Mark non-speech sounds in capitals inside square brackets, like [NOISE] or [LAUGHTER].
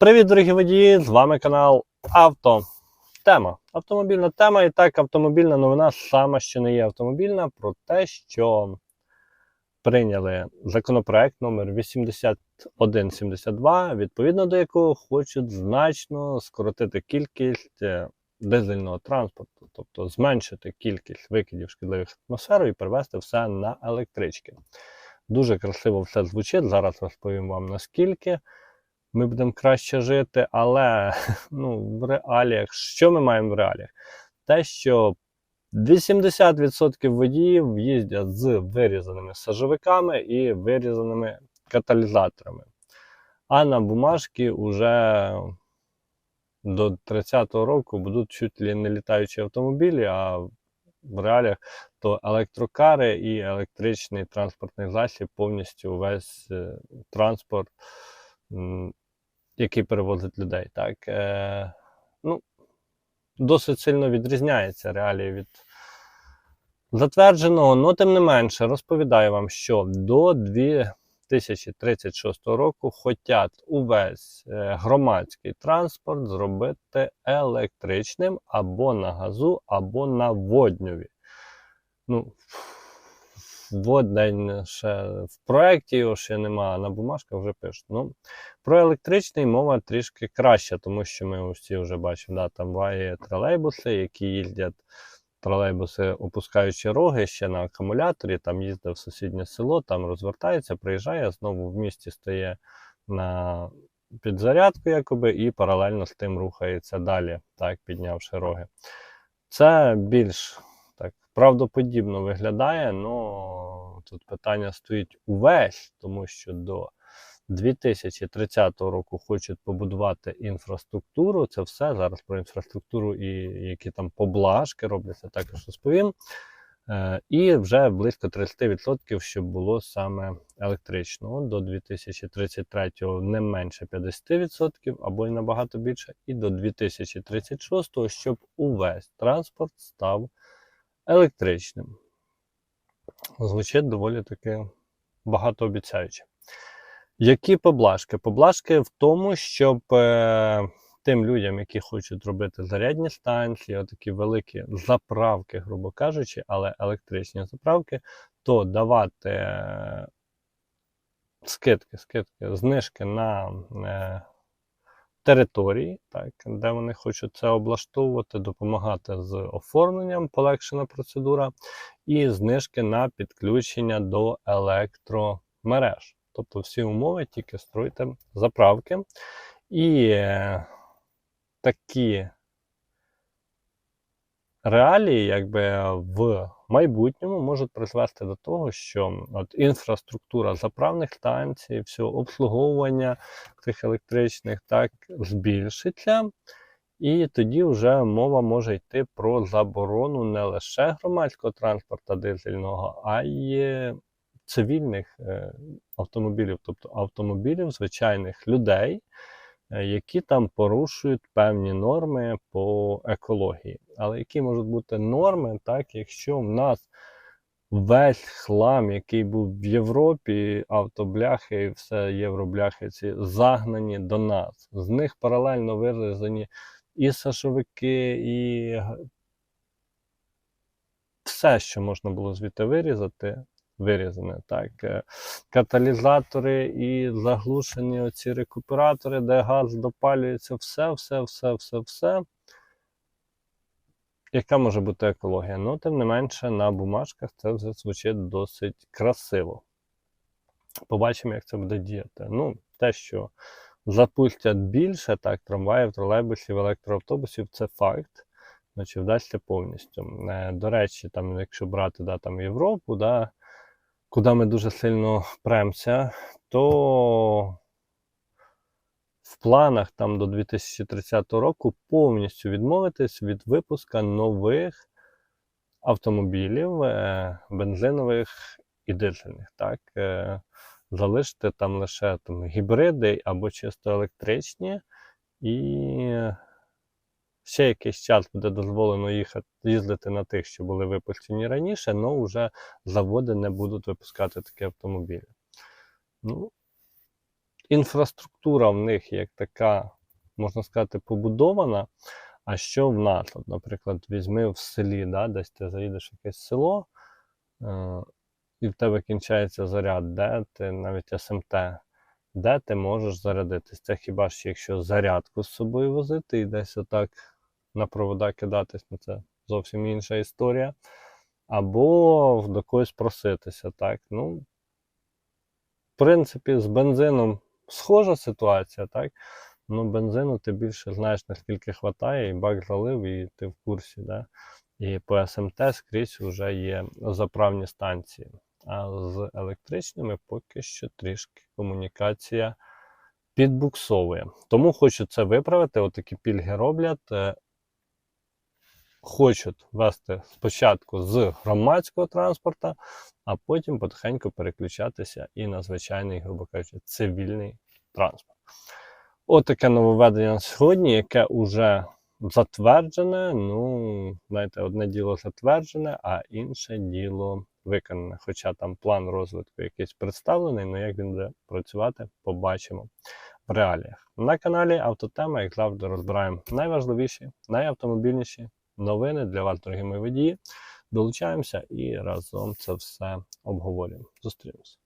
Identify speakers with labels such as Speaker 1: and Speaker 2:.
Speaker 1: Привіт, дорогі водії! З вами канал Авто. Тема. Автомобільна тема. І так, автомобільна новина саме що не є автомобільна, про те, що прийняли законопроект номер 8172, відповідно до якого хочуть значно скоротити кількість е, дизельного транспорту, тобто зменшити кількість викидів шкідливих атмосферу і перевести все на електрички. Дуже красиво все звучить. Зараз розповім вам наскільки ми будемо краще жити, але [LAUGHS] ну, в реаліях, що ми маємо в реаліях? Те, що 80% водіїв їздять з вирізаними сажовиками і вирізаними каталізаторами. А на бумажки вже до 30-го року будуть чуть ли не літаючі автомобілі, а в реаліях то електрокари і електричний транспортний засіб повністю весь е, транспорт який перевозить людей. Так, е, ну, досить сильно відрізняється реалії від затвердженого, але тим не менше розповідаю вам, що до 2036 року хочуть увесь е, громадський транспорт зробити електричним або на газу, або на водньові. Ну, Водень ще в проєкті його ще нема, а на бумажках вже пишуть. Ну, про електричний мова трішки краща, тому що ми всі вже бачимо, да, там буває тролейбуси, які їздять тролейбуси, опускаючи роги ще на акумуляторі, там їздить в сусіднє село, там розвертається, приїжджає, знову в місті стає на підзарядку, якоби, і паралельно з тим рухається далі, так, піднявши роги. Це більш правдоподібно виглядає, але тут питання стоїть увесь, тому що до 2030 року хочуть побудувати інфраструктуру. Це все зараз про інфраструктуру і які там поблажки робляться, також розповім. Е, І вже близько 30%, щоб було саме електрично. До 2033 не менше 50% або й набагато більше, і до 2036, щоб увесь транспорт став електричним. Звучить доволі таки багатообіцяюче. Які поблажки? Поблажки в тому, щоб е, тим людям, які хочуть робити зарядні станції, отакі великі заправки, грубо кажучи, але електричні заправки, то давати е, скидки, скидки, знижки на е, території, так, де вони хочуть це облаштовувати, допомагати з оформленням, полегшена процедура, і знижки на підключення до електромереж. Тобто всі умови тільки строїте заправки. І е, такі реалії, якби в майбутньому можуть призвести до того, що от інфраструктура заправних станцій, все обслуговування цих електричних так збільшиться. І тоді вже мова може йти про заборону не лише громадського транспорту дизельного, а й цивільних е, автомобілів, тобто автомобілів звичайних людей, е, які там порушують певні норми по екології. Але які можуть бути норми, так, якщо в нас весь хлам, який був в Європі, автобляхи і все євробляхи, ці загнані до нас. З них паралельно вирізані і сашовики, і все, що можна було звідти вирізати, вирізане. Так. Е, Каталізатори і заглушені оці рекуператори, де газ допалюється, все, все, все, все, все. Яка може бути екологія? Ну, тим не менше, на бумажках це вже звучить досить красиво. Побачимо, як це буде діяти. Ну, те, що запустять більше так, трамваїв, тролейбусів, електроавтобусів, це факт. Чи вдасться повністю. Е, До речі, там, якщо брати да, там, Європу, да, куди ми дуже сильно премся, то в планах там до 2030 року повністю відмовитись від випуска нових автомобілів е, бензинових і дизельних. Так? Е, Залишити там лише там, гібриди або чисто електричні, і ще якийсь час буде дозволено їхати, їздити на тих, що були випущені раніше, але вже заводи не будуть випускати такі автомобілі. Ну, інфраструктура в них як така, можна сказати, побудована. А що в нас? От, наприклад, візьми в селі, да, десь ти заїдеш в якесь село, е, і в тебе кінчається заряд, де ти навіть СМТ, де ти можеш зарядитись. Це хіба ж якщо зарядку з собою возити і десь отак на провода кидатись, ну це зовсім інша історія. Або до когось проситися. Так? Ну, в принципі, з бензином схожа ситуація, так? Ну, бензину ти більше знаєш, наскільки вистачає, і бак залив, і ти в курсі. Да? І по СМТ скрізь вже є заправні станції. А з електричними поки що трішки комунікація підбуксовує. Тому хочу це виправити. Отакі пільги роблять. Хочуть вести спочатку з громадського транспорту, а потім потихеньку переключатися і на звичайний, грубо кажучи, цивільний транспорт. Отаке нововведення на сьогодні, яке вже затверджене. Ну, знаєте, одне діло затверджене, а інше діло виконане. Хоча там план розвитку якийсь представлений, але як він буде працювати, побачимо в реаліях. На каналі Автотема, як завжди, розбираємо найважливіші, найавтомобільніші новини для вас, дорогі мої водії. Долучаємося і разом це все обговорюємо. Зустрінемося.